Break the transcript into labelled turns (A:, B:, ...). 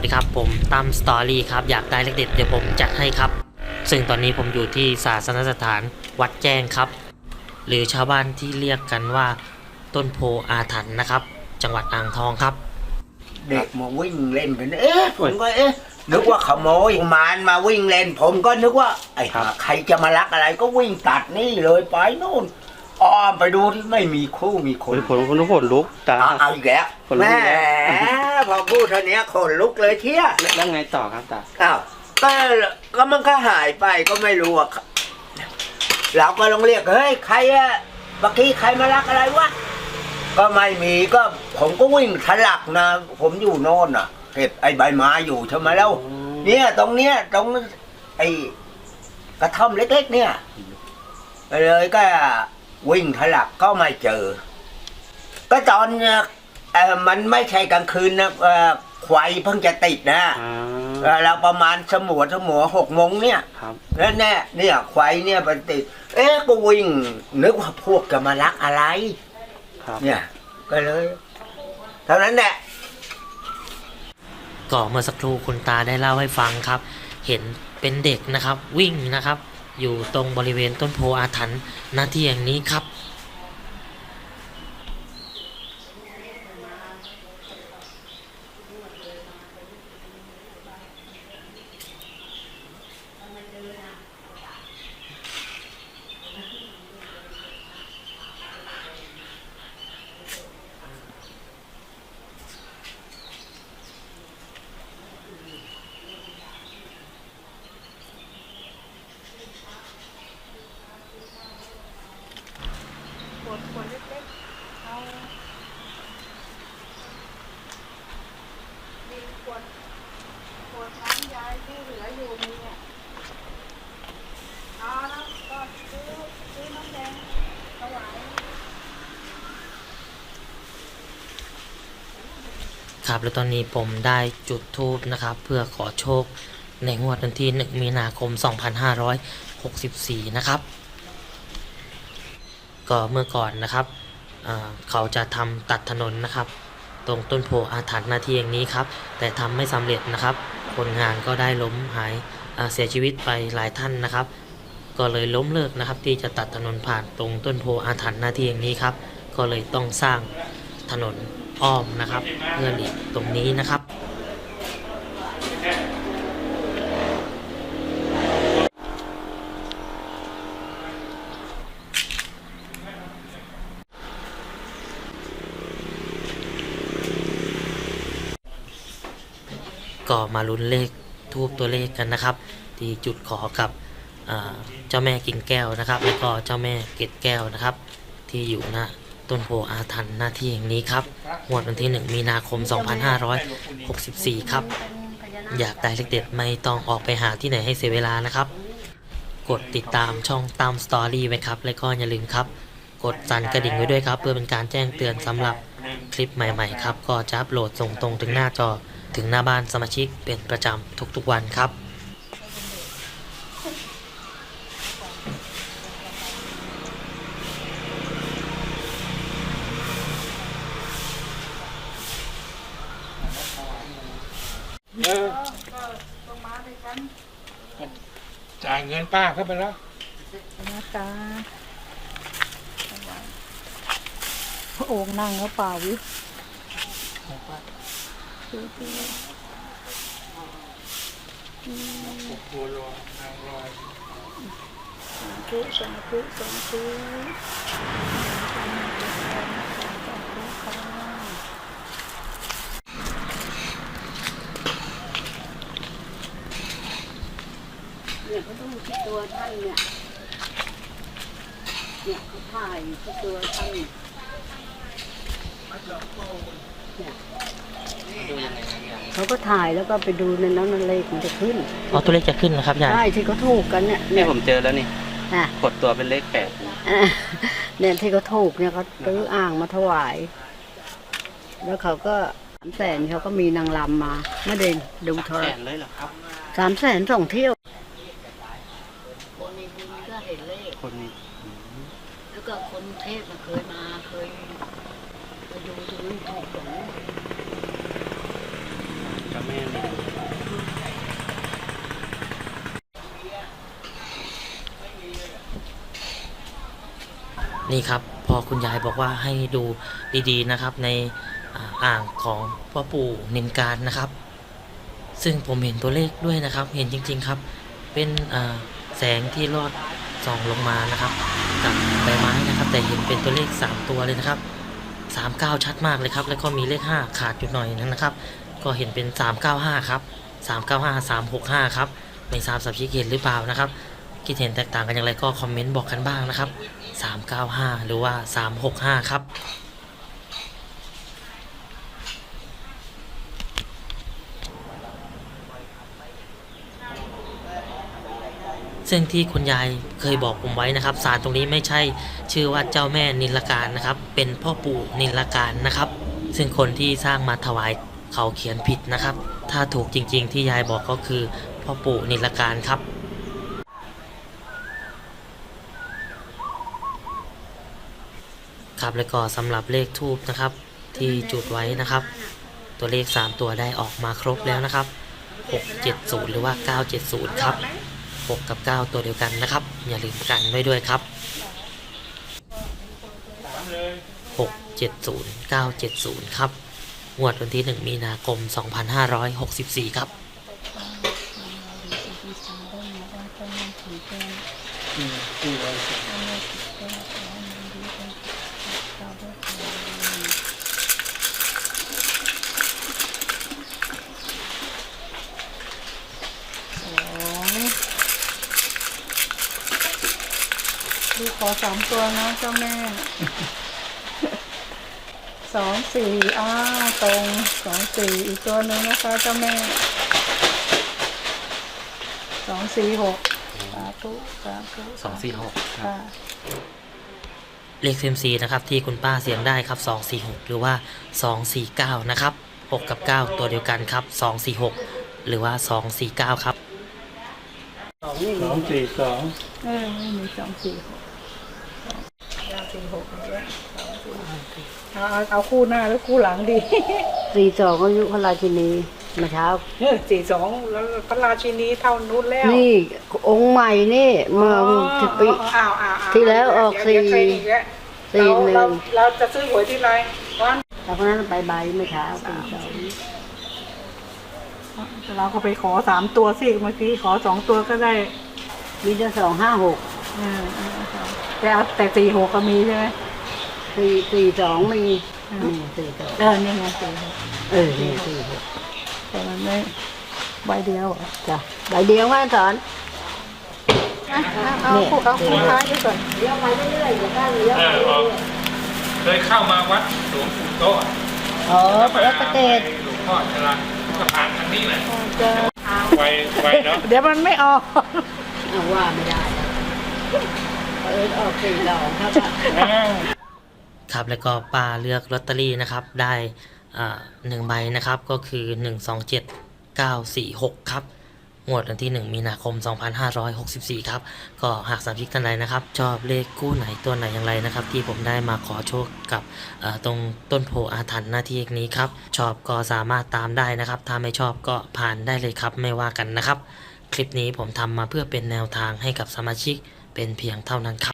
A: วัสดีครับผมตั้มสตอรี่ครับอยากได้เลขเด็ดเดี๋ยวผมจัดให้ครับ ซึ่งตอนนี้ผมอยู่ที่ศาสนสถานวัดแจ้งครับ หรือชาวบ้านที่เรียกกันว่า ต้นโพอาถรรพ์นะครับ จังหวัดอ่างทองครับ
B: เด็กมาวิ่งเล่นกัน เอ๊ะผมก็เอ๊ะนึกว่าขโมยมารมาวิ่งเล่น ผมก็นึกว่าไอ้ห่าใครจะมาลักอะไรก็วิ่งตัดนี่เลยไปนู่น อ้อมไปดูที่ไม่มีคู่มีคน
C: ขนขนขนลุกตา
B: เอาเอาอีกแล้ว
C: ขนลุก
B: แม่
C: อีกแล้ว
B: พอพูดเท่านี้ขนลุกเลยเที่ย
C: แล้วไงต่อครับตา
B: อ้าวก็ก็มันก็หายไปก็ไม่รู้อะเราก็ลองเรียกเฮ้ยใครอะเมื่อกี้ใครมาลักอะไรวะก็ไม่มีก็ผมก็วิ่งทะลักนะ ผมอยู่โน่นอะเก็บไอ้ใบไม้อยู่ใช่ไหมแล้วเนี่ยตรงเนี้ยตรงไอ้กระท่อมเล็ก ๆ เนี่ย ไปเลยก็ วิ่งทะลักก็ไม่เจอ ก็ตอนเนี่ยเอ่อมันไม่ใช่กลางคืนนะเอ่อควายเพิ่งจะติดนะ
C: อ่า
B: เอ่อเราประมาณสมัวสมัวหกโมงเนี่ย
C: ครับ
B: แล้วแน่เนี่ยควายเนี่ยมันติด เอ๊ะก็วิ่งนึกว่าพวกจะมาลักอะไร
C: ครับ
B: เนี่ยก็เลยเท่านั้นแหละ
A: ก็เมื่อสักครู่คุณตาได้เล่าให้ฟังครับ เห็นเป็นเด็กนะครับ วิ่งนะครับ อยู่ตรงบริเวณต้นโพอาถรรพ์หน้าที่อย่างนี้ครับ
D: ขวดขวดเล็กๆเอามีขวดขวดน้ำยายที่เหลืออยู่มีอะเอาแล้วก็ซื้อซื้อน้ำแดงถวาย
A: ครับ แล้วตอนนี้ผมได้จุดทูบนะครับ เพื่อขอโชคในงวดวันที่ 1 มีนาคม 2564 นะครับ ก็เมื่อก่อนนะครับเเขาจะทำตัดถนนนะครับ ตรงต้นโพอาถรรพ์หน้าทีอย่างนี้ครับ แต่ทำไม่สำเร็จนะครับ คนงานก็ได้ล้มหายอ่าเสียชีวิตไปหลายท่านนะครับ ก็เลยล้มเลิกนะครับ ที่จะตัดถนนผ่านตรงต้นโพอาถรรพ์หน้าทีอย่างนี้ครับ ก็เลยต้องสร้างถนน อ้อมนะครับเพื่อหลีกตรงนี้นะครับก็มาลุ้นเลขทูบตัวเลขกันนะครับ ที่จุดขอกับเจ้าแม่กิ่งแก้วนะครับ แล้วก็เจ้าแม่เกล็ดแก้วนะครับ ที่อยู่หน้า ต้นโพอาถรรพ์หน้าที่แห่งนี้ครับงวดวันที่ 1 มีนาคม 2564 ครับ อยากได้เลขเด็ดไม่ต้องออกไปหาที่ไหนให้เสียเวลานะครับ กดติดตามช่องตามสตอรี่ไว้ครับ และก็อย่าลืมครับ กดสั่นกระดิ่งไว้ด้วยครับ เพื่อเป็นการแจ้งเตือนสำหรับคลิปใหม่ๆครับ ก็จะอัปโหลดส่งตรงถึงหน้าจอถึงหน้าบ้านสมาชิกเป็นประจำทุกๆวันครับ
D: ต้องมาด้วยกัน
E: จ่ายเงินป้าเข้าไปแล้ว
D: นะจ๊ะพระองค์นั่งแล้วเปล่าวิดูสิ
E: บัวลอยนางลอย
D: สาธุสาธุสาธุค่ะ
F: เนี่ยเขาต้อง ที่ตัวท่านเนี่ย เนี่ยเขาถ่ายที่ตัวท่านเขาก็ถ่ายแล้วก็ไปดูในนั้นนั่นเลขมันจะขึ้น
A: เอาตัวเลขจะขึ้นนะครับยาย
F: ใช่ที่เขาถูกกันเนี่ย
C: นี่ผมเจอแล้วนี่
F: อะ
C: กดตัวเป็นเลขแปด
F: อะเนี่ยที่เขาถูกเนี่ยเขาซื้ออ่างมาถวาย แล้วเขาก็สามแสนเขาก็มีนางรำมาไม่ได้ดูโทร
C: แสนเลยเหรอครับ
F: สามแสนสองเที่ยวคนในบุญก็ เห็น
C: นมี
F: แล้วก็คนเทพมาเคยมาเคยไปดูตรงนั้นถูกตรงนั้น
C: เจ้าแม่แม่มี
A: นี่ครับ พอคุณยายบอกว่าให้ดูดีๆนะครับ ในอ่างของพ่อปู่นินการนะครับ ซึ่งผมเห็นตัวเลขด้วยนะครับ เห็นจริง ๆครับ เป็นแสงที่ลอด ส่องลงมานะครับกับใบไม้นะครับ แต่เห็นเป็นตัวเลข 3 ตัวเลยนะครับ 39 ชัดมากเลยครับ แล้วก็มีเลข 5 ขาดอยู่หน่อยนึงนะครับ ก็เห็นเป็น 395 ครับ 395 365 ครับไม่ทราบสับชิกเห็นหรือเปล่านะครับ คิดเห็นแตกต่างกันอย่างไรก็คอมเมนต์บอกกันบ้างนะครับ 395 หรือว่า 365 ครับ ซึ่งที่คุณยายเคยบอกผมไว้นะครับศาลตรงนี้ไม่ใช่ชื่อว่าเจ้าแม่นิลการนะครับ เป็นพ่อปู่นิลการนะครับ ซึ่งคนที่สร้างมาถวายเขาเขียนผิดนะครับ ถ้าถูกจริงๆ ที่ยายบอกก็คือพ่อปู่นิลการครับครับแล้วก็สำหรับเลขทูบนะครับ ที่จุดไว้นะครับ ตัวเลข 3 ตัวได้ออกมาครบแล้วนะครับ 670 หรือว่า 970 ครับ 6 กับ 9 ตัวเดียวกันนะครับ อย่าลืมกันไว้ด้วยครับ 670 970 ครับงวดวันที่ 1 มีนาคม 2564 ครับ
D: ขอสามตัวนะเจ้าแม่ สองสี่อ้าวตรงสองสี่อีกตัวหนึ่งนะคะเจ้าแม่ สองสี่หกสาธุสาธุ
C: 246ครับ
D: ค่ะ
A: เลขเซมซีนะครับที่คุณป้าเสียงได้ครับ 246 หรือว่า 249 นะครับ 6 กับ 9 ตัวเดียวกันครับ 246 หรือว่า 249 ครับ
E: สองสี่สอง
D: เออไม่มีสองสี่หก สองสี่หกอย่างเงี้ยสองสี่เอาเอาเอาคู่หน้าหรือคู่หลังดี
F: สี่สองอายุพระราชินีเมาเช้า
D: สี่สองแล้วพระราชินีเท่านู้นแล้ว
F: นี่องค์ใหม่นี่เมื่อสิบปี
D: อ้าวอ้าวอ้าว
F: ที่แล้วออก
D: เดี๋ยว
F: สี่
D: เดี๋ยวเทรนอีกแล้ว
F: สี่
D: เรา
F: หนึ่ง
D: เราเราจะซื้อหวยที่ไรวัน
F: แล้วคนนั้นไปใบเมื่อเช้าสี่สอง
D: เราก็ไปขอสามตัวสิเมื่อกี้ขอสองตัวก็ได้
F: มีแต่สองห้าหก
D: เออเออ แต่เอาแต่สี่หกก็มีใช่ไหม
F: สี่สี่สองมีนี่สี่สอง
D: เออนี่ไงสี่หก
F: เออนี่สี่หก
D: แต่มันไม่ใบเดียวเหรอ
F: จ้ะใบเดียวแม่สอน
D: อะเอาเอาคู่เอาคู่ท้ายด้วยก่อน
F: เลี้ยวไปเรื่อยๆเดี๋ยวก็เลี้ยว
E: เออออกเคยเข้ามาวัดหลวงปู่โตะ
F: อ๋อเปิดประเทศ
E: หลวงพ่อจรัญก็ผ่านทางนี้แหละ
D: จะ
E: ไวไวเนาะ
D: เดี๋ยวมันไม่ออก
F: เอาว่าไม่ได้ เปิดออกสี่สองครับ
A: ครับแล้วก็ป้าเลือกลอตเตอรี่นะครับ ได้อ่าหนึ่งใบนะครับก็คือ 127 946 ครับงวดวันที่ 1 มีนาคม 2564 ครับ ก็หากสามชิกท่านใดนะครับ ชอบเลขคู่ไหนตัวไหนอย่างไรนะครับ ที่ผมได้มาขอโชคกับเอ่อตรงต้นโพอาถรรพ์หน้าที่นี้ครับ ชอบก็สามารถตามได้นะครับ ถ้าไม่ชอบก็ผ่านได้เลยครับ ไม่ว่ากันนะครับ คลิปนี้ผมทำมาเพื่อเป็นแนวทางให้กับสมาชิก เป็นเพียงเท่านั้นครับ